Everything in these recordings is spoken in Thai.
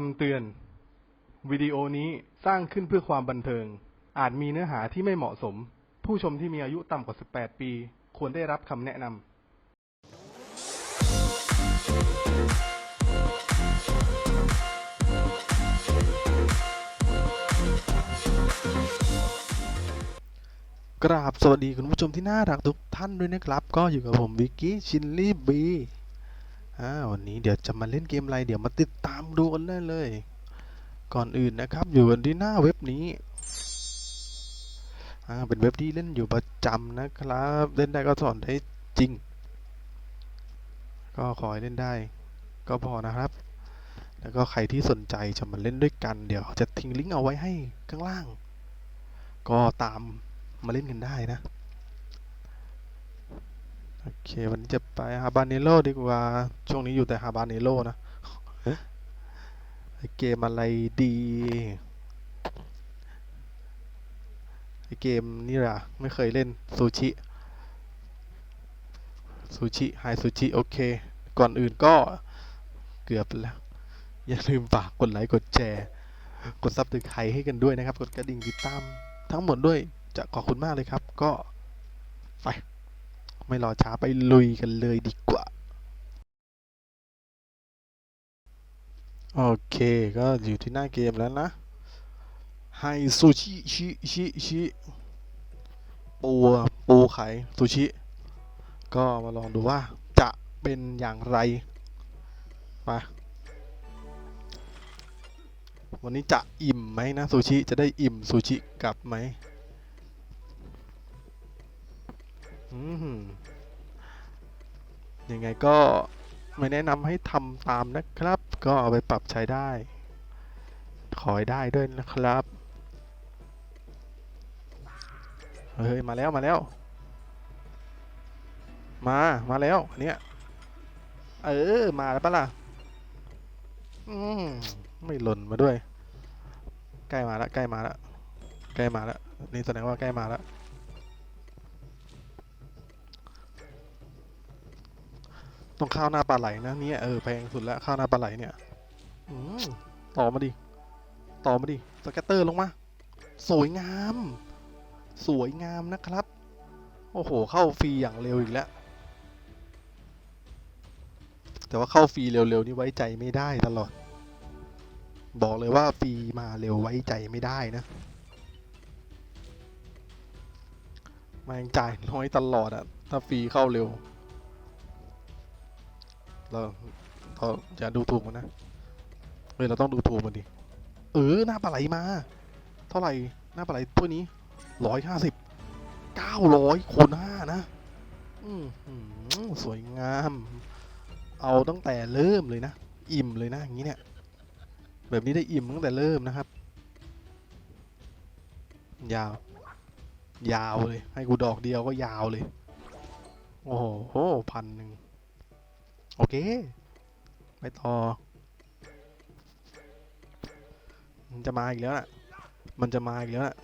คำเตือน วิดีโอนี้สร้างขึ้นเพื่อความบันเทิง อาจมีเนื้อหาที่ไม่เหมาะสม ผู้ชมที่มีอายุต่ำกว่า 18 ปี ควรได้รับคำแนะนำกราบสวัสดีคุณผู้ชมที่น่ารักทุกท่านด้วยนะครับ ก็อยู่กับผมวิกกี้ชินลี่บี อ่าวันนี้เดี๋ยวจะมาเล่นเกมอะไรเดี๋ยวมาติดตามดูกันได้เลย ก่อนอื่นนะครับอยู่กันที่หน้าเว็บนี้อ่าเป็นเว็บที่เล่นอยู่ประจำนะครับ เล่นได้ก็สอนได้จริง ก็ขอให้เล่นได้ ก็พอนะครับ แล้วก็ใครที่สนใจจะมาเล่นด้วยกัน เดี๋ยวจะทิ้งลิงก์เอาไว้ให้ข้างล่าง ก็ตามมาเล่นกันได้นะ เค วันนี้จะไปฮาบาเนโ o ดีกว่า ช่วงนี้อยู่แต่ฮาบาเนโ o นะไอเกมอะไรดีไอเกมนี่ล่ะ ไม่เคยเล่นซูชิซูชิไฮซูชิโอเค ก่อนอื่นก็เกือบแล้ว อย่าลืมฝากกดไลค์กดแชร์ กดซับสไครต์ให้กันด้วยนะครับ กดกระดิ่งติดตามทั้งหมดด้วยจะขอบคุณมากเลยครับ ก็ไป ไม่รอช้าไปลุยกันเลยดีกว่า โอเคก็อยู่ที่หน้าเกมแล้วนะไฮซูชิชิชิชิปูปูไข่ซูชิ ก็มาลองดูว่าจะเป็นอย่างไร มา วันนี้จะอิ่มไหมนะซูชิ จะได้อิ่มซูชิกลับไหม ยังไงก็ไม่แนะนำให้ทำตามนะครับ ก็เอาไปปรับใช้ได้ ขอให้ได้ด้วยนะครับ เฮ้ย มาแล้วมาแล้ว มามาแล้วอันเนี้ยเออ มาแล้วปะล่ะ อืมไม่หล่นมาด้วย ใกล้มาแล้วใกล้มาแล้วใกล้มาแล้วนี่แสดงว่าใกล้มาแล้ว ต้องข้าวหน้าปลาไหลนะเนี่ยเออแพงสุดแล้วข้าวหน้าปลาไหลเนี่ยอต่อมาดิต่อมาดิสแกตเตอร์ลงมา สวยงาม สวยงามนะครับ โอ้โห เข้าฟรีอย่างเร็วอีกแล้ว แต่ว่าเข้าฟรีเร็วๆนี่ไว้ใจไม่ได้ตลอด บอกเลยว่าฟรีมาเร็วไว้ใจไม่ได้นะมันจ่ายน้อยตลอดอะถ้าฟรีเข้าเร็ว เราเราอย่าดูถูกมันนะเฮ้ยเราต้องดูถูกมันดิ เออหน้าปลาไหลมา เท่าไหร่หน้าปลาไหลตัวนี้ร้อยห้าสิบเก้าร้อยคูณห้านะอืมสวยงาม เอาตั้งแต่เริ่มเลยนะ อิ่มเลยนะอย่างนี้เนี่ย แบบนี้ได้อิ่มตั้งแต่เริ่มนะครับ ยาว ยาวเลย ให้กูดอกเดียวก็ยาวเลย โอ้โหพันหนึ่ง โอเค ไปต่อ มันจะมาอีกแล้วน่ะ มันจะมาอีกแล้วน่ะ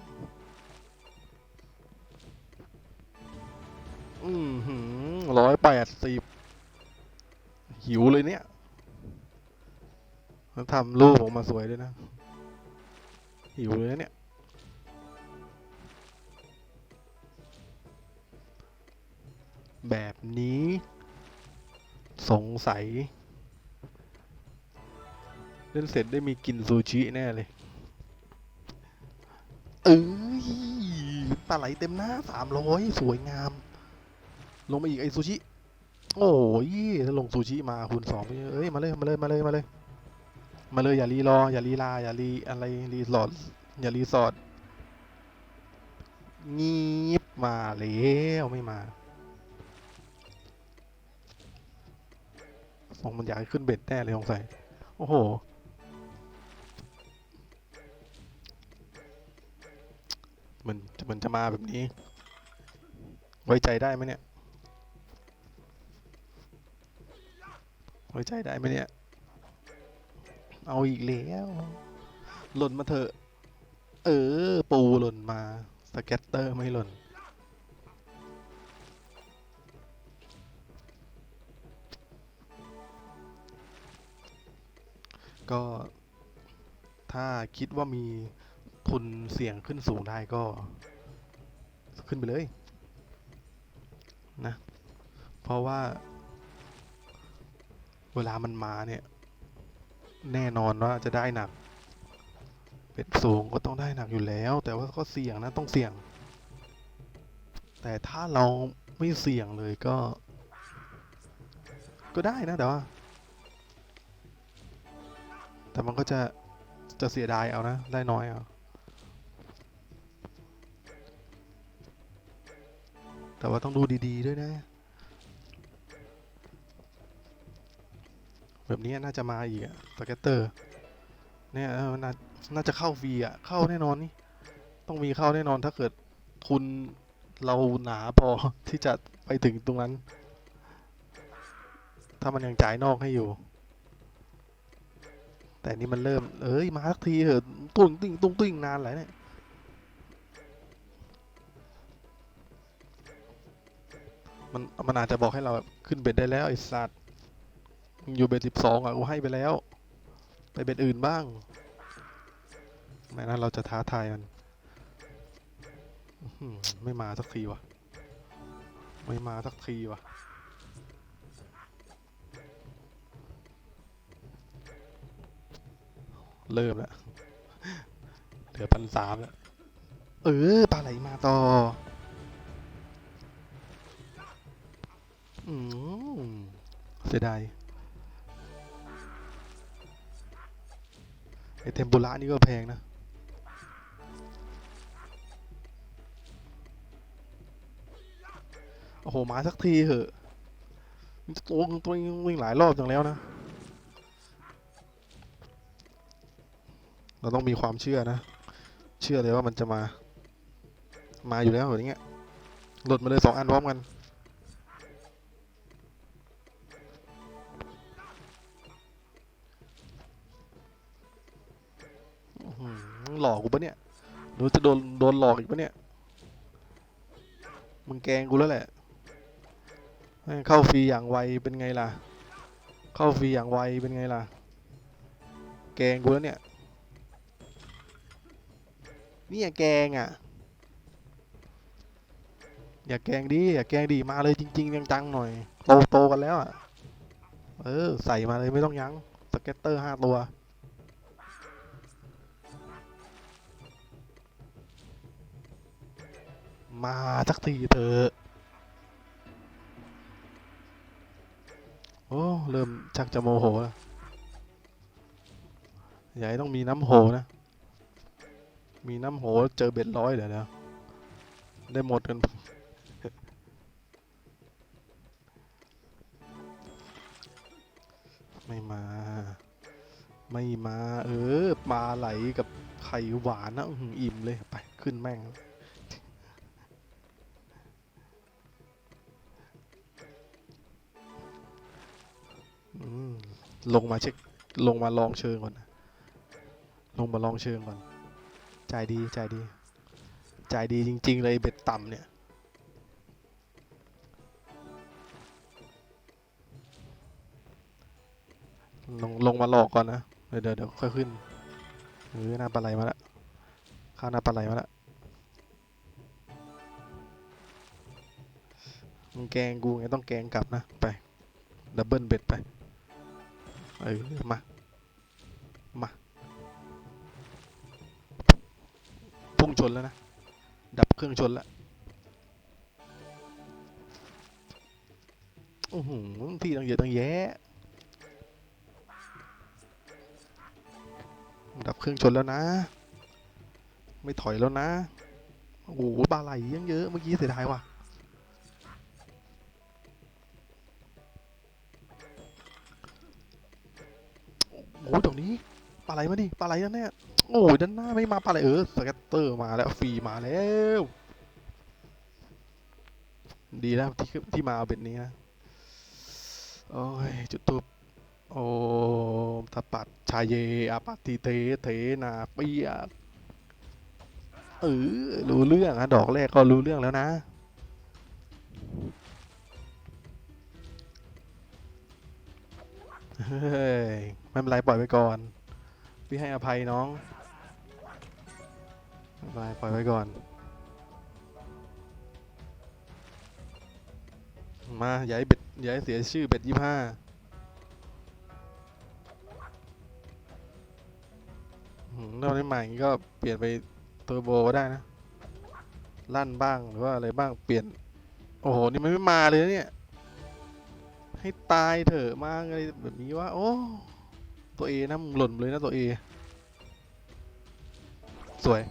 อืมหืร้อยแปดสิบหิวเลยเนี่ยแล้วทำรูปออกมาสวยด้วยนะ หิวเลยเนี่ย แบบนี้ สงสัย เล่นเสร็จได้มีกินซูชิแน่เลย เอ้ยปลาไหลเต็มหน้าสามร้อยสวยงาม ลงมาอีกไอซูชิ โอ้ยถ้าลงซูชิมาคูณสองไปเอ้ย มาเลย มาเลย มาเลย มาเลย มาเลย อย่ารีรอ อย่ารีลา อย่ารีอะไร รีสอร์ทอย่ารีสอร์ทงีบมาแล้วไม่มา สงมันอยากให้ขึ้นเบ็ดแน่เลยสงสัยโอ้โห มันมันจะมาแบบนี้ ไว้ใจได้ไหมเนี่ย ไว้ใจได้ไหมเนี่ย เอาอีกแล้วหล่นมาเถอะ เออ ปูหล่นมาสแกตเตอร์ไม่หล่น ก็ถ้าคิดว่ามีทุนเสี่ยงขึ้นสูงได้ก็ ขึ้นไปเลยนะ เพราะว่า เวลามันมาเนี่ย แน่นอนว่าจะได้หนัก เป็ดสูงก็ต้องได้หนักอยู่แล้ว แต่ว่าก็เสี่ยงนะต้องเสี่ยง แต่ถ้าเราไม่เสี่ยงเลยก็ ก็ได้นะแต่ว่า แต่มันก็จะจะเสียดายเอานะ ได้น้อยเอา แต่ว่าต้องดูดีๆด้วยนะ แบบนี้น่าจะมาอีกอะสเก็ตเตอร์ เนี่ยน่าน่าจะเข้าฟรีอะเข้าแน่นอนนี่ ต้องมีเข้าแน่นอนถ้าเกิดทุนเราหนาพอที่จะไปถึงตรงนั้น ถ้ามันยังจ่ายนอกให้อยู่ แต่นี่มันเริ่ม เอ้ย มาสักทีเถอะตุ้งติ้งตุ้งติ้งนานหลายเนี่ยมันมันอาจจะบอกให้เราขึ้นเบ็ดได้แล้วไอ้สัตว์อยู่เบ็ดสิบสองอะกูให้ไปแล้ว ไปเบ็ดอื่นบ้างไม่นั้นเราจะท้าทายมันไม่มาสักทีวะไม่มาสักทีวะ เริ่มแล้วเหลือพันสามแล้ว เออปลาไหลมาต่อ อืมเสียดายไอเทมปุระนี่ก็แพงนะโอ้โห มาสักทีเหอะตัวตัววิ่งหลายรอบจังแล้วนะ เราต้องมีความเชื่อนะ เชื่อเลยว่ามันจะมา มาอยู่แล้วแบบนี้หลดมาเลยสองอันพร้อมกัน หลอกกูปะเนี่ยหนูจะโดนโดนหลอกอีกปะเนี่ย มึงแกงกูแล้วแหละ เข้าฟรีอย่างไวเป็นไงล่ะ เข้าฟรีอย่างไวเป็นไงล่ะ แกงกูแล้วเนี่ย นี่ยแกงอะ อย่าแกงดิอย่าแกงดิมาเลยจริง ๆ จังๆหน่อย โตโตกันแล้วอะ เออ ใส่มาเลยไม่ต้องยั้งสเก็ตเตอร์ห้าตัวมาสักทีเถอะโอ้ เริ่มชักจะโมโหแล้วอย่าให้ต้องมีน้ำโหนะ มีน้ำโหเจอเบ็ดร้อยเดี๋ยวนะได้หมดกัน ไม่มา ไม่มา เออปลาไหลกับไข่หวานนะอืมอิ่มเลย ไป ขึ้นแม่งลงมาเช็ค ลงมาลองเชิงก่อน ลงมาลองเชิงก่อน จ่ายดีจ่ายดีจ่ายดีจริง ๆ เลยเบ็ดต่ำเนี่ยลงลงมาหลอกก่อนนะ เดี๋ยวเดี๋ยวค่อยขึ้นเออหน้าปลาไหลมาละข้าวหน้าปลาไหลมาละมึงแกงกูไงต้องแกงกลับนะ ไป ดับเบิลเบ็ดไป เออมา พุ่งชนแล้วนะ ดับเครื่องชนแล้วโอ้โหที่ตั้งเยอะตั้งแยะ ดับเครื่องชนแล้วนะ ไม่ถอยแล้วนะ โอ้โหบาไหลยังเยอะ เมื่อกี้เสียดายว่ะโอ้ยตรงนี้ปลาไหลมาดิปลาไหลแน่ โอ้ยด้านหน้าไม่มาปลาไหลเออสเก็ตเตอร์มาแล้วฟรีมาแล้ว ดีแล้วที่ที่มาเอาเบ็ดนี้นะโอ้ยจุดตุบโอ้ทัปปัดชายเยอาปัติเทเทนาเปียกเออรู้เรื่องอะดอกแรกก็รู้เรื่องแล้วนะเฮ้ยไม่เป็นไรปล่อยไปก่อน พี่ให้อภัยน้อง ไปปล่อยไว้ก่อน มาย่าให้เบ็ดย่าให้เสียชื่อเบ็ดยี่ห้าถ้าได้ใหม่ก็เปลี่ยนไปเทอร์โบก็ได้นะ ลั่นบ้างหรือว่าอะไรบ้างเปลี่ยน โอ้โห นี่มันไม่มาเลยเนี่ย ให้ตายเถอะมาอะไรแบบนี้ว่า โอ้ตัวเอนะมึงหล่นเลยนะตัวเอสวย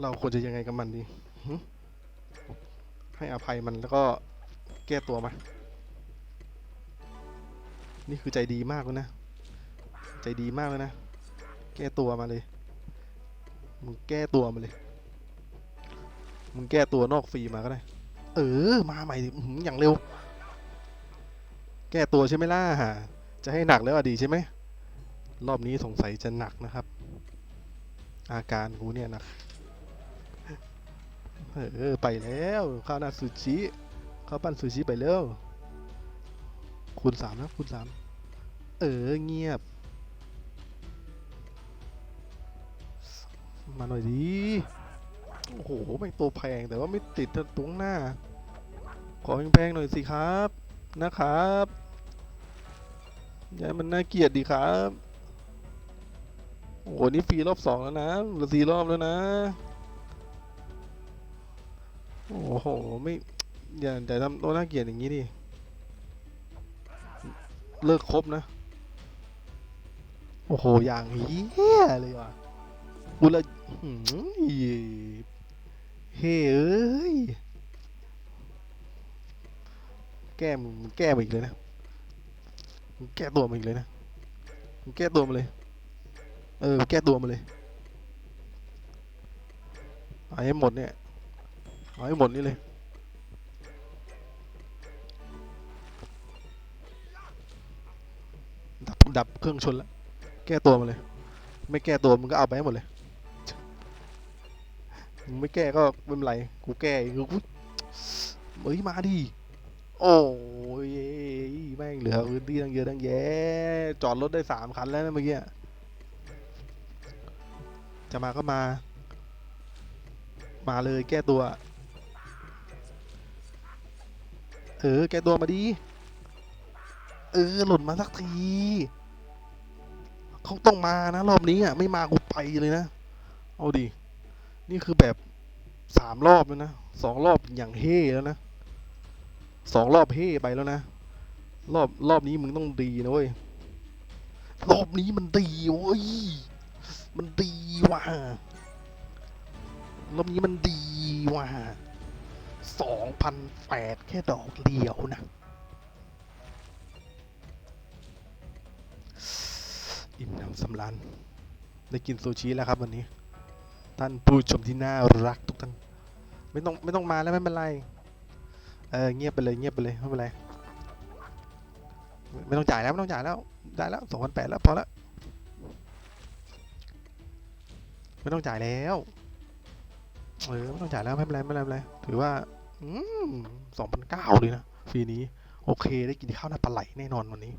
เราควรจะยังไงกับมันดี ให้อภัยมันแล้วก็แก้ตัวมา นี่คือใจดีมากเลยนะ ใจดีมากเลยนะ แก้ตัวมาเลย มึงแก้ตัวมาเลย มึงแก้ตัวนอกฟรีมาก็ได้ เออ มาใหม่ดิอย่างเร็ว แก้ตัวใช่ไหมล่ะ จะให้หนักแล้วอดีใช่ไหม รอบนี้สงสัยจะหนักนะครับ อาการกูเนี่ยหนัก เออไปแล้วข้าวหน้าซูชิข้าวปั้นซูชิไปแล้วคูณสามนะคูณสามเออเงียบ มาหน่อยดีโอ้โหไม่ตัวแพงแต่ว่าไม่ติดตรงหน้า ขอแพงๆหน่อยสิครับนะครับยาให้มันน่าเกลียดดีครับโอ้โหนี่ฟรีรอบสองแล้วนะหลือสี่รอบแล้วนะ โอ้โห ไม่ อย่าอย่ทำตัวน่าเกลียดอย่างนี้ดิ เลิกครบนะ โอ้โห อย่างเฮี้ยเลยว่ะกูละเฮ้เอ้ย แก้มึงแก้มาอีกเลยนะมึงแก้ตัวมาอีกเลยนะมึงแก้ตัวมาเลย เออ แก้ตัวมาเลยเอาให้หมดเนี่ย เอาให้หมดนี่เลยดับดับเครื่องชนแล้ว แก้ตัวมาเลย ไม่แก้ตัวมึงก็เอาไปให้หมดเลยมึงไม่แก้ก็ไม่เป็นไร กูแก้เองกูเฮ้ยมาดิ โอ้ยแม่งเหลือพื้นที่ตั้งเยอะตั้งแยะ จอดรถได้สามคันแล้วนะเมื่อกี้ จะมาก็มา มาเลยแก้ตัว เออ แกตัวมาดี เออ หล่นมาสักที เขาต้องมานะ รอบนี้อะ ไม่มากูไปเลยนะ เอาดิ นี่คือแบบสามรอบแล้วนะสองรอบอย่างเฮ่แล้วนะสองรอบเฮ่ไปแล้วนะ รอบรอบนี้มึงต้องดีนะเว้ย รอบนี้มันดีเว้ย มันดีว่ะ รอบนี้มันดีว่ะ สองพันแปดแค่ดอกเดียวนะ อิ่มหนำสำราญได้กินซูชิแล้วครับวันนี้ ท่านผู้ชมที่น่ารักทุกท่าน ไม่ต้องไม่ต้องมาแล้วไม่เป็นไร เออเงียบไปเลยเงียบไปเลยไม่เป็นไร ไม่ไม่ต้องจ่ายแล้วไม่ต้องจ่ายแล้วได้แล้วสองพันแปดแล้วพอแล้วไม่ต้องจ่ายแล้ว เออไม่ต้องจ่ายแล้วไม่เป็นไรไม่เป็นไรไม่เป็นไรถือว่าอืมสองพันเก้าเลยนะฟรีนี้ โอเคได้กินข้าวหน้าปลาไหลแน่นอนวันนี้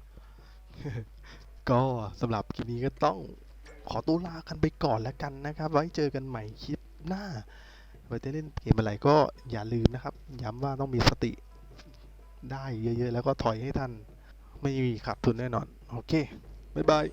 ก็สำหรับคลิปนี้ก็ต้องขอตัวลากันไปก่อนแล้วกันนะครับ ไว้เจอกันใหม่คลิปหน้าไว้จะเล่นเกมอะไรก็อย่าลืมนะครับ ย้ำว่าต้องมีสติได้เยอะๆ แล้วก็ถอยให้ทัน ไม่มีขาดทุนแน่นอน โอเค บ๊ายบาย